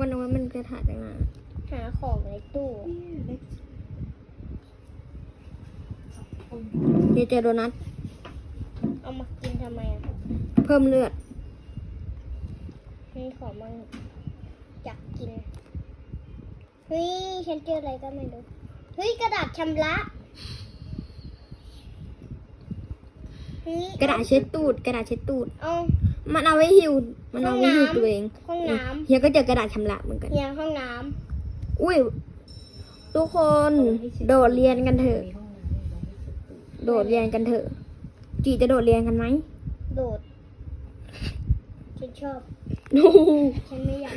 ก็นึกว่ามันกระถาตั้งนานหาของในตู้เดี๋ยวเจอโดนัท เอามากินทำไมอะเพิ่มเลือด นี่ขอมันอยากกิน เฮ้ย ฉันเจออะไรก็ไม่รู้ เฮ้ย กระดาษชำระเฮ้ยกระดาษเช็ดตูด กระดาษเช็ดตูด เอามันเอาไว้หิว มันเอาไว้หิวห้องน้ำตัวเองห้องน้ำเฮียก็เจอกระดาษชำระเหมือนกัน เฮียห้องน้อุ้ยทุกคนโดดเรียนกันเถอะโดดเรียนกันเถอะจีจะโดดเรียนกันไหมำโดดฉันชอบโอ้โหฉันไม่อยาก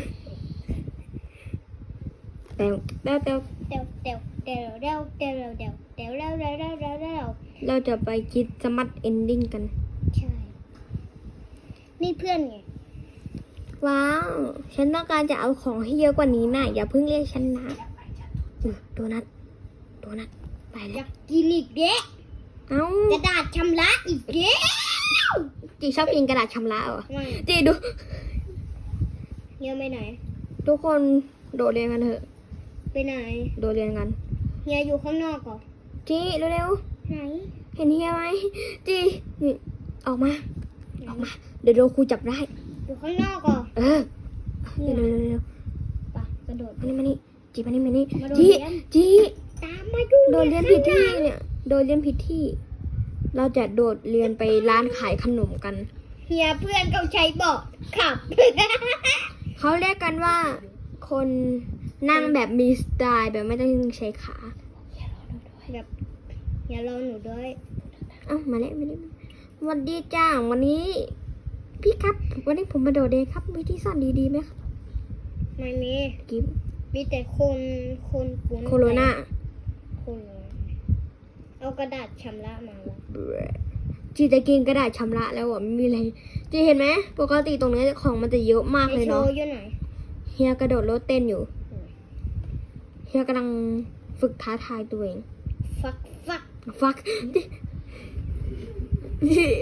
แต่แต่แต่เดวเดวเดวเดวเดวเดวเดวเดวเดวเดวเดวเดวเราจะไปคิดสมัตเอนดิ้งกัน ใช่ นี่เพื่อนไง ว้าว ฉันต้องการจะเอาของให้เยอะกว่านี้นะอย่าเพิ่งเรียกฉันนะเออโดนัทโดนัทไปอแล้ยาวกกินอีกเด้เอ้ากระดาษชำระอีกเด้จีชอบกินกระดาษชำระเหรอไม่จีดูเฮียไปไหน ทุกคนโดดเรียนกันเถอะ ไปไหนโดดเรียนกัน เฮียอยู่ข้างนอกก่อนจีเร็วไหนๆเห็นเฮียไหมจีนี่ออกมา ออกมา เดี๋ยวโดนครูจับได้ อยู่ข้างนอกก่อนเออเร็วๆเร็วไปกระโดดๆมานี่มานี่จีมานี่มานี่มาโดดจีเรียนจีตามมาดูโดดเรียนผิดที่เนี่ย โดดเรียนผิดที่ เราจะโดดเรียนไปร้านขายขนมกัน เฮียเพื่อนเขาใช้เบาะขับ เขาเรียกกันว่า คนนั่งแบบมีสไตล์แบบไม่ต้องใช้ขาแบบเฮียรอหนูด้วย เอ้ามาแล้วมาแล้วสวัสดีจ้าวันนี้ พี่ครับ วันนี้ผมมาโดดเรียนครับ มีที่ซ่อนดีๆไหมครับ ไม่มีกิฟมีแต่คนคนกุนโคโรนาโคโรนาเอากระดาษชำระมาแล้วจีจะกินกระดาษชำระแล้วอะไม่มีอะไรจีเห็นไหมปกติตรงนี้ของมันจะเยอะมากไอเลยโชเนาะว์อยู่ไหนเฮียกระโดดรถเต้นอยู่อืมเฮียกำลังฝึกท้าทายตัวเอง ฟัก ฟัก ฟัก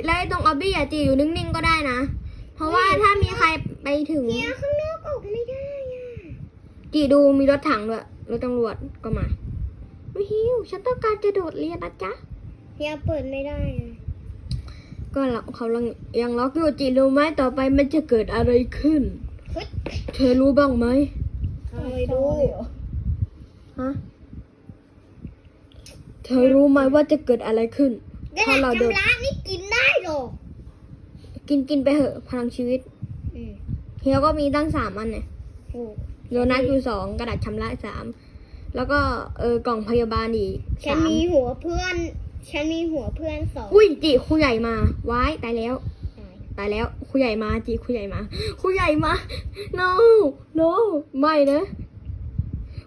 แล้วไอ้ตรงออบบี้อะจีอยู่นิ่งๆก็ได้นะ เพราะว่าถ้ามีใครไปถึงเฮียข้างนอกออกไม่ได้อะจีดูมีรถถังด้วยรถตำรวจก็มาวิฮิวฉันต้องการจะโดดเรียนนะจ๊ะเฮียเปิดไม่ได้อะก็เราเขายังยังล็อกอยู่จีรู้ไหมต่อไปมันจะเกิดอะไรขึ้นฟึดเธอรู้บ้างไหมไม่รู้ฮะเธอรู้ไหมว่าจะเกิดอะไรขึ้น กระถ้าดาเราษโดดชำระนี่กินได้เหรอกินกินไปเหอะพลังชีวิต อืมเฮียก็มีตั้งสามอันเนี่ยโอ้โดนัทอยู่สองกระดาษชำระสามแล้วก็เออกล่องพยาบาลอีกฉันสามมีหัวเพื่อน ฉันมีหัวเพื่อนสองอุ้ยจีครูใหญ่มาว้ายตายแล้วตายตายแล้วครูใหญ่มาจีครูใหญ่มาครูใหญ่มา no no ไม่นะ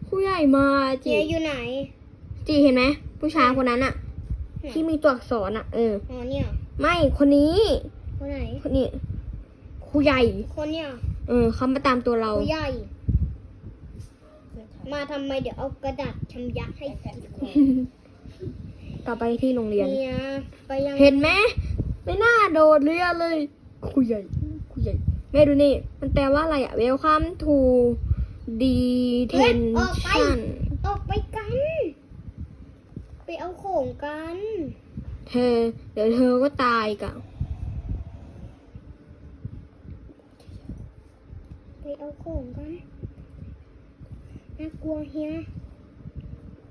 ครูใหญ่มาเฮีจียอยู่ไหนจีเห็นไหมผู้ชายคนนั้นอะไหน ที่มีตัวอักษรอะเออ อ๋อเนี่ยไม่คนนี้คนไหนคนนี้ครูใหญ่ คนเนี่ยเออเขามาตามตัวเรา ผู้ใหญ่ มาทำไมเดี๋ยวเอากระดาษชำระให้กินต่อไปที่โรงเรียน เนี่ยไปยังเห็นไหมไม่น่าโดดเรียนเลยครูใหญ่ครูใหญ่แม่ดูนี่ มันแปลว่าอะไรอะ Welcome to detention ออกไปกันไป เอาของกัน เธอ เดี๋ยวเธอก็ตายกะไปเอาของกันน่ากลัวเฮีย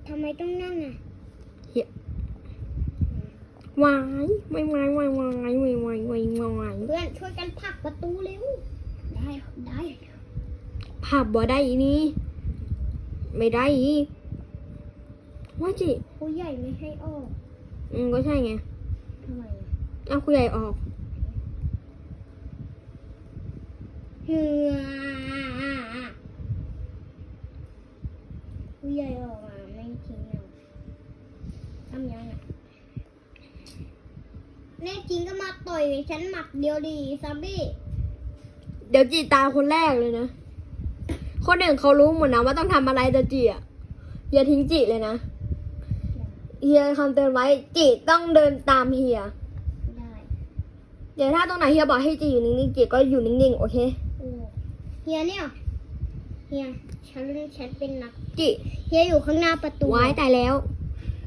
ทำไมต้องนั่งอะวายไม่วายวายวายวายวายวายวายเพื่อนช่วยกันผลักประตูเร็ว ได้ได้ภาพบ่ได้อีนี่ไม่ได้อี ว่าจิผู้ใหญ่ไม่ให้ออกอืมก็ใช่ไงทำไมอะเอาครูใหญ่ออกเฮือผู้ใหญ่ออกมาไม่ทิ้งเราทำยังไงแน่จริงก็มาต่อยฉันหมัดเดียวดีซอมบี้เดี๋ยวจีตายคนแรกเลยนะ คนหนึ่งเขารู้หมดนะว่าต้องทำอะไรแต่จีอะอย่าทิ้งจีเลยนะ เฮียคำเตือนไว้ จีต้องเดินตามเฮีย ได้เดี๋ยวถ้าตรงไหนเฮียบอกให้จีอยู่นิ่งๆจีก็อยู่นิ่งๆ โอเค โอ้เฮียเนี่ยเฮียฉันฉันเป็นนักจิเฮียอยู่ข้างหน้าประตูวายตายแล้ว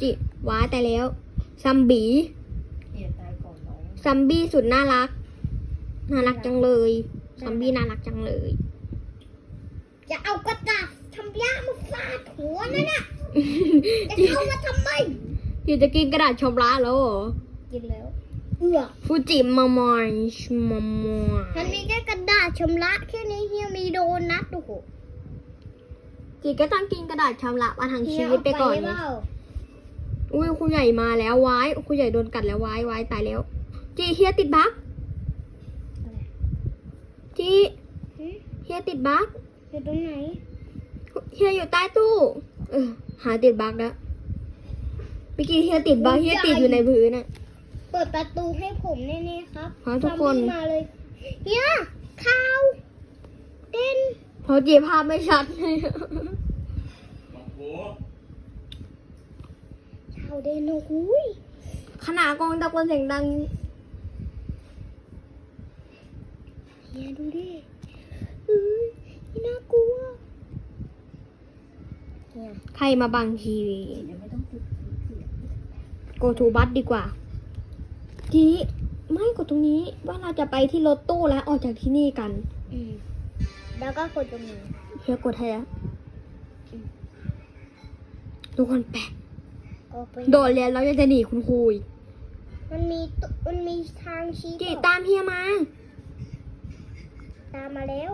จิวายตายแล้วซัมบีเฮียตายก่อนน้องซัมบี้สุดน่ารัก น่ารักจังเลยซัมบี้น่ารักจังเลย จะเอากระดาษทำยามาฟาดหัวนั่นน่ะจะเอามาทำไม อยู่จะกินกระดาษชมระแล้วเหรอกินแล้วเอือกฟูจิมามอยชมามอยมันมีแค่กระดาษชำระแค่นี้เฮียมีโดนัทโอ้โหจิก็ต้องกินกระดาษชำระมาทั้งเฮีชียวิตเอาไปไปก่อนเปไงล่าอุ้ยครูใหญ่มาแล้ววายครูใหญ่โดนกัดแล้ววายวายตายแล้ว จีเฮียติดบั๊กจีหึเฮียติดบั๊กอยู่ตรงไหนเฮียอยู่ใต้ตู้ เออหาติดบั๊กแล้ว เมื่อกี้เฮียติดบั๊กเฮียติดอยู่ในพื้นน่ะ เปิดประตูให้ผมแน่ๆครับครับทุกคน ซอมบี้มาเลยเฮียข่าวเต้นเพราะจีภาพไม่ชัดเลยข่าวเด่นโอ้โหุยขนาดกองตะโกนเสียงดังเฮียดูดิเอ้ยน่ากลัว เฮียใครมาบังทีวี เดี๋ยวไม่ต้องจุดเสียง โกทูบัสดีกว่าจีไม่กดตรงนี้ว่าเราจะไปที่รถตู้แล้วออกจากที่นี่กันอืมแล้วก็คนตรงนี้เฮียกดให้แล้วทุกคนแปะก็ไปโดดเรียนแล้วยังจะหนีคุณครูอีกมันมีตุมันมีทางชี้จีบอกตามเฮียมาตามมาแล้ว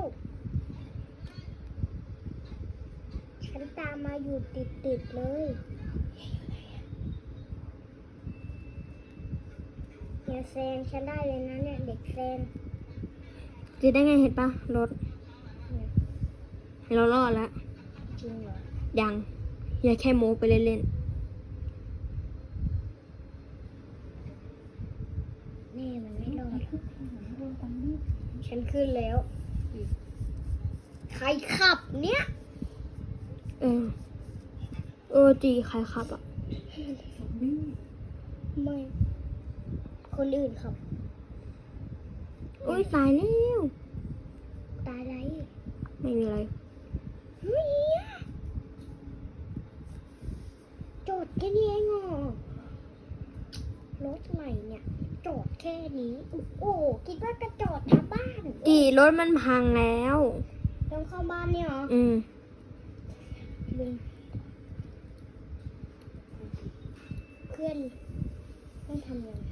ฉันตามมาอยู่ติดติดๆเลย อย่าแซงฉันได้เลยนะเนี่ยเด็กแซงจีได้ไงเห็นปะรถ เรารอดแล้วจริงเหรอยังอย่าแค่โม้ไปเล่นแม่มันไม่รอดหรอกฉันขึ้นแล้ว ใครขับเนี่ยๆเออ เออจีใครครับอะ ไม่ คนอื่นขับโอ้ยตายแล้วตายไรไม่มีอะไรเฮ้ยจอดแค่นี้เองเหรอรถใหม่เนี่ยจอดแค่นี้โอ้โหคิดว่าจะจอดแถวบ้านจีรถมันพังแล้วต้องเข้าบ้านเนี่ยเหรออืมลุงเพื่อนต้องทำยังไง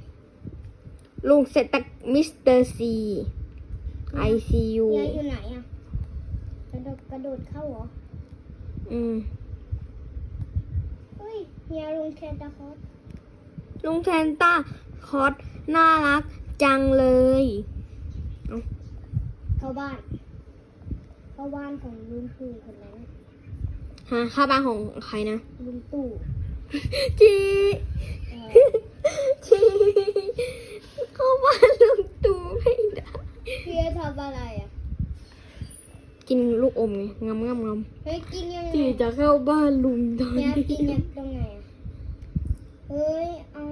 ลุงเสร็จแต่มิสเตอร์ซีไอซียูเฮียอยู่ไหนอะกระโดดกระโดดเข้าเหรอ อืมเฮ้ยเฮียลุงเทนตาคอสลุงแทนต้าคอสน่ารักจังเลยเข้าบ้านเข้าบ้านของลุงตู่คนนั้นฮะข้าบ้านของใครนะลุงตู่จีเออจี เข้าบ้านลุงตู่ไม่ได้เฮียทำอะไรอะกินลูกอมไงงำงำงเฮ้ยกินยังำไงจีจะเข้าบ้านลุงตอนเฮียนี้กินยังตรงไหนอะเฮ้ยเอา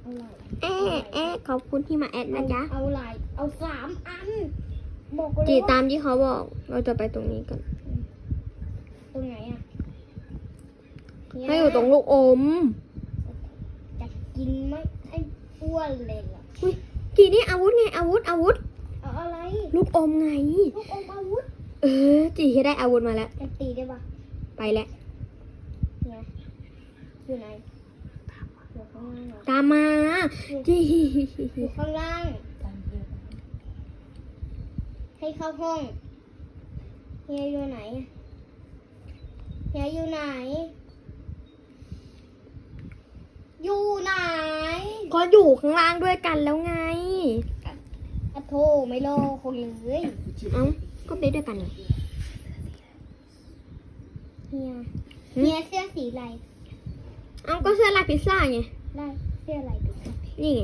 เอาไหลเอ๊ะเอ๊ะขอบคุณที่มาแอดนะจ๊ะเอาไหลเอาสามอันบอกเลยจีว่าตามที่เขาบอก เราจะไปตรงนี้กันตรงไหนอะเฮีให้อยู่ตรงลูกอม จะกินไม่ให้ อ้วนเลยเหรออุ้ยจีนี่อาวุธไงอาวุธอาวุธ เอาอะไรลูกอมไง ลูกอมอาวุธเออจีให้ได้อาวุธมาแล้ว จะตีได้ปะไปแล้วเนี่ยอยู่ไหนอยู่ข้างล่างเหรอตามมาจีอยู่ข้างล่างตังเฮียให้เข้าห้องเฮียอยู่ไหนเฮียอยู่ไหน อยู่ไหนก็อยู่ข้างล่างด้วยกันแล้วไง อะโทไม่รอคนเลยเอ้าก็ไปด้วยกันไงเฮียหึเฮียเสื้อสีอะไรเอ้าก็เสื้อลายพิซซ่าไง ได้เสื้ออะไรดูนี่ไง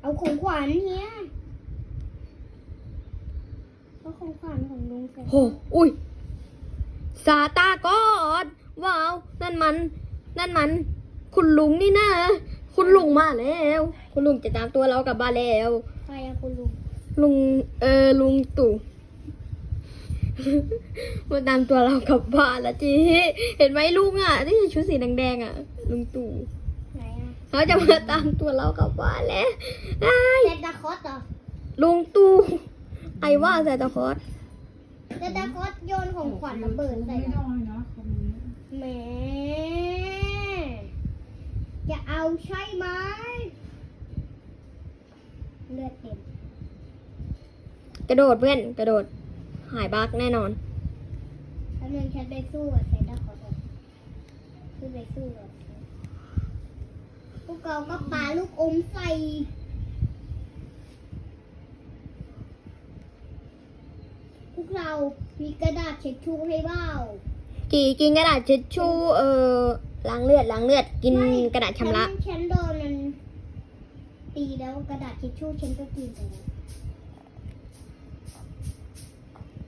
เอาของขวัญเฮียเอาของขวัญของลุงใส่โห อุ้ย ซาตากอดว้าว นั่นมัน นั่นมัน คุณลุงนี่นะ คุณลุงมาแล้ว คุณลุงจะตามตัวเรากลับบ้านแล้ว ใครอะคุณลุง ลุง เออ ลุงตู่ มาตามตัวเรากลับบ้านแล้วจี เห็นไหมลุงอะ ที่ใส่ชุดสีแดงๆอะ ลุงตู่ไหนอะเขาจะมาตามตัวเรากลับบ้านแล้วไอ้เซนตาคอสเหรอลุงตู่ไอ้ว่าใส่ตะคอสเซนตาคอสโยนของขวัญระเบิดใส่ไม่เราได้นะคำนี้แหม จะเอาใช่ไหมเลือดเต็มกระโดดเพื่อนกระโดด หายบักแน่นอนแล้วนึงฉันไปสู้กับเซนตาคอสเลยคือไปสู้กับพวกเราก็ปาลูกอมใส่พวกเรามีกระดาษเช็ดชูให้เบ้าจีกินกระดาษเช็ดชู่เออ ล้างเลือดล้างเลือดกินไม่กระดาษชำระฉันฉันโดนมันตีแล้วกระดาษทิชชู่ฉันก็กินไปแล้ว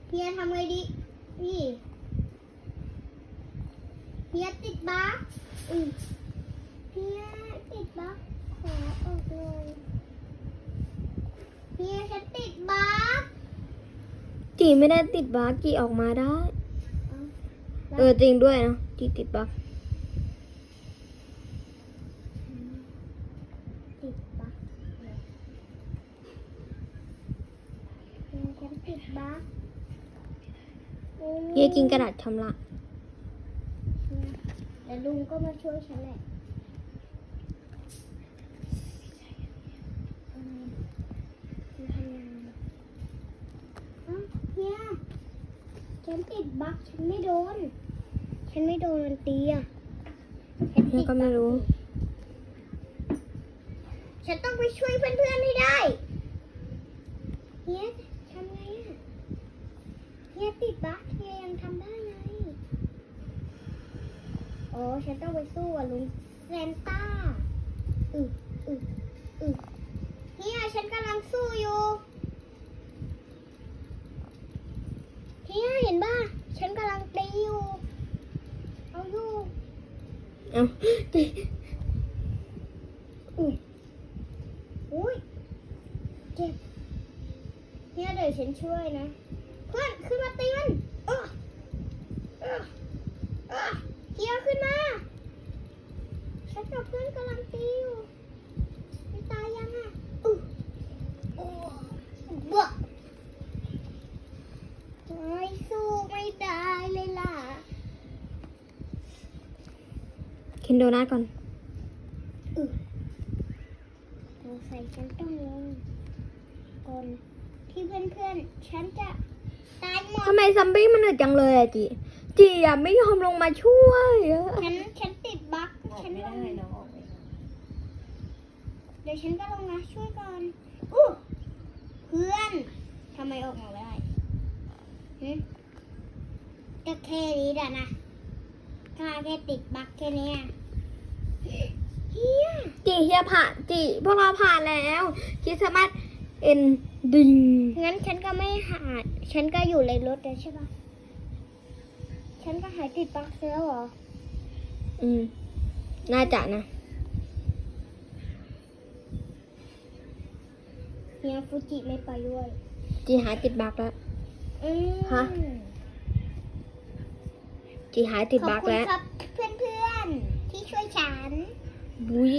เฮียทำไงดีนี่เฮียติดบั๊กอือเฮียติดบั๊กขอออกเลยเฮียฉันติดบั๊กจีไม่ได้ติดบักจีออกมาได้เอ้าเออจริงด้วยนะจีติดบัก ติดบั๊กเลยเฮียฉันติด บั๊กอืมเฮียกินกระดาษชำระแต่ลุงก็มาช่วยฉันแหละอืมมันทำงานเอ้าเฮียฉันติดบั๊กฉันไม่โดน ฉันไม่โดนมันตีอะฉันเฮีติยดก็ไม่รู้ ฉันต้องไปช่วยเพื่อนๆให้ได้เฮียทำไงอะ เฮียติดบั๊กเฮียยังทำได้ไงอ๋อฉันต้องไปสู้กับลุงเซนต้าอืออืออือเฮียฉันกำลังสู้อยู่เฮียเห็นป่ะฉันกำลังตีอยู่ เอาอยู่เอ้าจีอุ้ยอุ้ยเจ็บเฮียเดี๋ยวฉันช่วยนะ เพื่อนขึ้นมาตีมันเออเออเออเฮียขึ้นมา ฉันกับเพื่อนกำลังตีอยู่ไม่ตายยังอะอู้อู้ บะไม่สู้ไม่ได้เลยล่ะ กินโดนัทก่อนสงสัยฉันต้องลงก่อนที่เพื่อนๆ ฉันจะตายหมดทำไมซัมบี้มันเหนื่อยจังเลยอะจี จีอะไม่ยอมลงมาช่วยอะฉันฉันติดบั๊กออกฉันไม่ลได้งน้องออกไม่ได้เดี๋ยวฉันก็ลงนะช่วยก่อนอู้เพื่อนทำไมออกมาไม่ได้หึก็แค่นี้แหละนะข้าแค่ติดบั๊กแค่เนี้ยเฮียจีเฮียผ่านจีพวกเราผ่านแล้วจีสามารถเอ็นดิงงั้นฉันก็ไม่หาฉันก็อยู่ในรถแล้วใช่ปะฉันก็หายติดบั๊กแล้วเหรอ อืม น่าจะนะ เฮียฟูจิไม่ไปด้วยจีหายติดบักแล้ว อืมฮะ จีหายติดขอบบักคุณแล้วครับเพื่อนๆ ที่ช่วยฉันบุย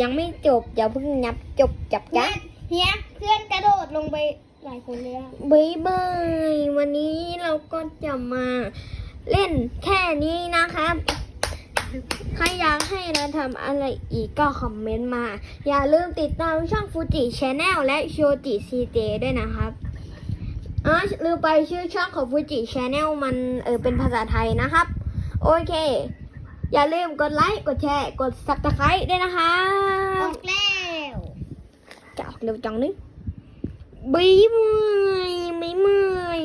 ยังไม่จบอย่าเพิ่งนับจบจับเพื่จ้ะอนเฮียเพื่อนกระโดดลงไปหลายคนเลยอะบายบายวันนี้เราก็จะมา เล่นแค่นี้นะครับ ใครอยากให้เราทำอะไรอีกก็คอมเมนต์มา อย่าลืมติดตามช่องฟูจิชาแนลและโชจิซีเจด้วยนะครับอ๋อลืมไปชื่อช่องของฟูจิชาแนลมันเออเป็นภาษาไทยนะครับ โอเค อย่าลืมกดไลค์ กดแชร์ กด subscribe ด้วยนะครัอบอกแล้วจะออกเร็วจังนึงบ๊ายบายไม่เมื่อย